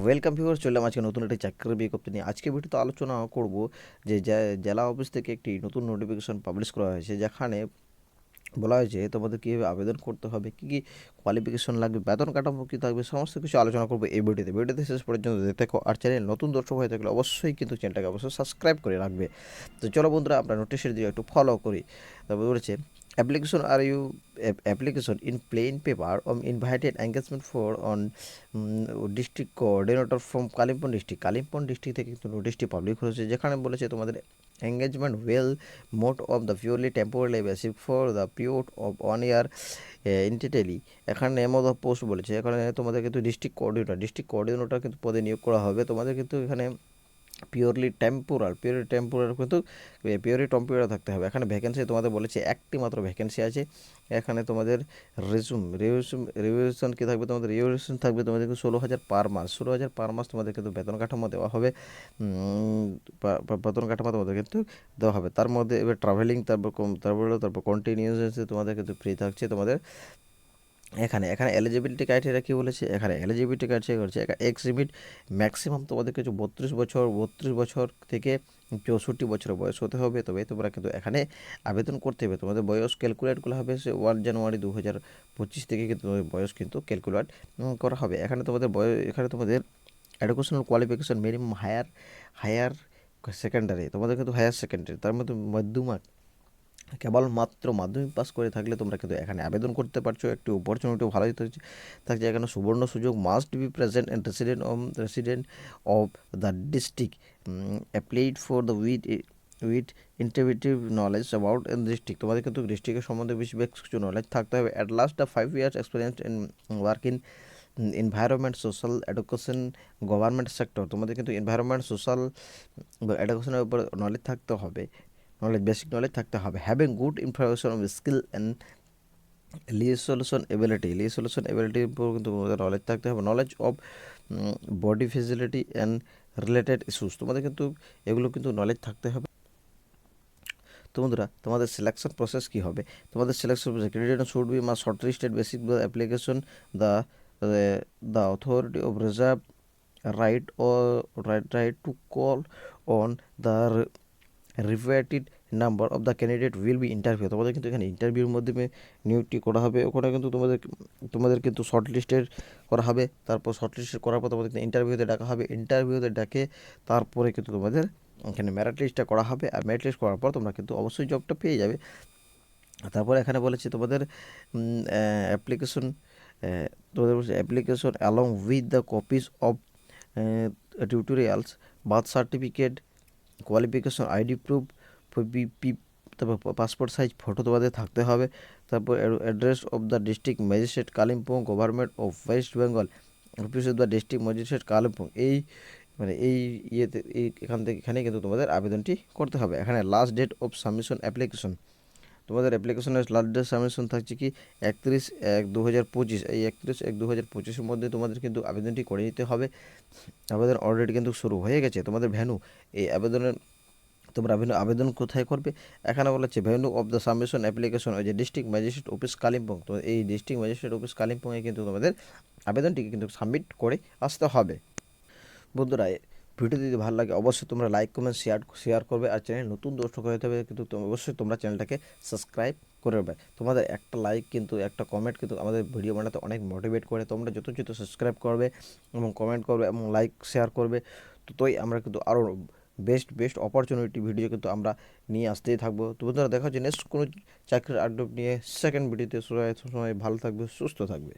Welcome viewer চললাম আজকে নতুন একটি চাকরির বিজ্ঞপ্তি নিয়ে। আজকে ভিডিওতে আলোচনা করব যে জেলা অফিস থেকে একটি নতুন নোটিফিকেশন পাবলিশ করা হয়েছে, যেখানে বলা হয়েছে তোমাদের কীভাবে আবেদন করতে হবে, কী কী কোয়ালিফিকেশন লাগবে, বেতন কাঠামো কী থাকবে, সমস্ত কিছু আলোচনা করব এই ভিডিওতে ভিডিওতে শেষ পর্যন্ত দেখতে আর চ্যানেল নতুন দর্শক হয়ে থাকলে অবশ্যই কিন্তু চ্যানেলটাকে অবশ্যই সাবস্ক্রাইব করে রাখবে। তো চলো বন্ধুরা, আমরা নোটিশের দিকে একটু ফলো করি। তারপর বলেছে application R you application in plain paper on invited engagement for on district coordinator from Kalimpong district Kalimpong district থেকে কিন্তু নোটিশটি পাবলিক হয়েছে যেখানে বলেছে তোমাদের engagement will মোট the purely temporary basis for the period of one year uh, entirely. এখানে name of post বলেছে এখানে তোমাদের কিন্তু ডিস্ট্রিক্ট কোঅর্ডিনেটর ডিস্ট্রিক্ট কোঅর্ডিনেটর কিন্তু পদে নিয়োগ করা হবে। তোমাদের কিন্তু এখানে পিওরলি টেম্পোরাল পিওরলি টেম্পোরাল কিন্তু পিওরলি টেম্পোরাল থাকতে হবে। এখানে ভ্যাকেন্সি তোমাদের বলেছে, একটি মাত্র ভ্যাকেন্সি আছে। এখানে তোমাদের রেজুম রিভিউশন রিভিউশন কী থাকবে তোমাদের? রেভিউশন থাকবে তোমাদের কিন্তু ষোলো হাজার পার মাস ষোলো হাজার পার মাস তোমাদের কিন্তু বেতন কাঠামো দেওয়া হবে। বেতন কাঠামো তোমাদের কিন্তু দেওয়া হবে। তার মধ্যে এবার ট্রাভেলিং তারপর তারপর তারপর কন্টিনিউসে তোমাদের কিন্তু ফ্রি থাকছে তোমাদের। এখানে এখানে এলিজিবিলিটি ক্রাইটেরিয়া কী বলেছে? এখানে এলিজিবিলিটি ক্রাইটেরিয়া করছে এক্স লিমিট ম্যাক্সিমাম তোমাদের কিছু বত্রিশ বছর বত্রিশ বছর থেকে চৌষট্টি বছর বয়স হতে হবে। তবে তোমরা কিন্তু এখানে আবেদন করতে হবে। তোমাদের বয়স ক্যালকুলেট করা হবে সে ওয়ান জানুয়ারি দু হাজার পঁচিশ থেকে কিন্তু তোমাদের বয়স কিন্তু ক্যালকুলেট করা হবে। এখানে তোমাদের বয়স এখানে তোমাদের educational qualification minimum higher higher secondary তোমাদের কিন্তু হায়ার সেকেন্ডারি তার মধ্যে মধ্যমাক কেবলমাত্র মাধ্যমিক পাস করে থাকলে তোমরা কিন্তু এখানে আবেদন করতে পারছ। একটি অপরচুনিটি ভালোই থাকছে থাকছে এখানে সুবর্ণ সুযোগ must be present and resident of resident of the district applied for the with with interactive knowledge about district তোমাদের কিন্তু ডিস্ট্রিক্টের সম্বন্ধে বেশি বেশ কিছু নলেজ থাকতে হবে। At last five years experience in work in environment social education government sector তোমাদের কিন্তু এনভায়রনমেন্ট সোশ্যাল এডুকেশনের উপর নলেজ থাকতে হবে। নলেজ বেসিক নলেজ থাকতে হবে। Having good information of skill and লিয়ে সলিউশন এবিলিটি লিয়ে সলিউশন এবিলিটির উপর কিন্তু নলেজ থাকতে হবে। Knowledge of body facility and related issues তোমাদের কিন্তু এগুলো কিন্তু নলেজ থাকতে হবে। তো বন্ধুরা, তোমাদের সিলেকশন প্রসেস কী হবে? তোমাদের selection process candidate should be মা short listed basic application the the authority of reserve right O right right to call on the riveted number of the candidate will be interview তোমাদের কিন্তু এখানে ইন্টারভিউর মাধ্যমে নিয়োগটি করা হবে। ওখানে কিন্তু তোমাদের তোমাদের কিন্তু শর্ট লিস্টের করা হবে। তারপর শর্ট লিস্টের করার পর তোমাদের কিন্তু ইন্টারভিউতে ডাকা হবে। ইন্টারভিউতে ডাকে তারপরে কিন্তু তোমাদের এখানে মেরিট লিস্টটা করা হবে। আর মেরিট লিস্ট করার পর তোমরা কিন্তু অবশ্যই জবটা পেয়ে যাবে। তারপরে এখানে বলেছে তোমাদের অ্যাপ্লিকেশন তোমাদের বলছে application along with the copies of tutorials birth certificate qualification ID proof P তারপর পাসপোর্ট সাইজ ফটো তোমাদের থাকতে হবে। তারপর address of the district magistrate Kalimpong government of West Bengal office of the district magistrate Kalimpong এই মানে এই ইয়েতে, এই এখান থেকে এখানে কিন্তু তোমাদের আবেদনটি করতে হবে। এখানে last date of submission application তোমাদের অ্যাপ্লিকেশনের লাস্ট ডেট সাবমিশন থাকছে কি একত্রিশ এক দু হাজার পঁচিশ। এই একত্রিশ এক দু হাজার পঁচিশের মধ্যে তোমাদের কিন্তু আবেদনটি করে নিতে হবে। আবেদন অলরেডি কিন্তু শুরু হয়ে গেছে। তোমাদের ভ্যানু এই আবেদনের তোমরা আবেদন আবেদন কোথায় করবে? এখানে বলা হচ্ছে অফ দ্য সাবমিশন অ্যাপ্লিকেশন ওই যে ডিস্ট্রিক্ট ম্যাজিস্ট্রেট অফিস কালিম্পং তো এই ডিস্ট্রিক্ট ম্যাজিস্ট্রেট অফিস কালিম্পংয়ে কিন্তু তোমাদের আবেদনটিকে কিন্তু সাবমিট করে আসতে হবে। বন্ধুরা ভিডিও যদি ভালো লাগে, অবশ্যই তোমরা লাইক কমেন্ট শেয়ার শেয়ার করবে আর চ্যানেল নতুন দর্শক হয়ে হবে কিন্তু অবশ্যই তোমরা চ্যানেলটাকে সাবস্ক্রাইব করে দেবে তোমাদের একটা লাইক কিন্তু, একটা কমেন্ট কিন্তু আমাদের ভিডিও বানাতে অনেক মোটিভেট করে। তোমরা যত যত সাবস্ক্রাইব করবে এবং কমেন্ট করবে এবং লাইক শেয়ার করবে, ততই আমরা কিন্তু আরও বেস্ট বেস্ট অপরচুনিটি ভিডিও কিন্তু আমরা নিয়ে আসতেই থাকব। তো বন্ধুরা দেখা হচ্ছে নেক্সট কোনো চাকরির আপডেট নিয়ে সেকেন্ড ভিডিওতে সবাই সময় ভালো থাকবে, সুস্থ থাকবে।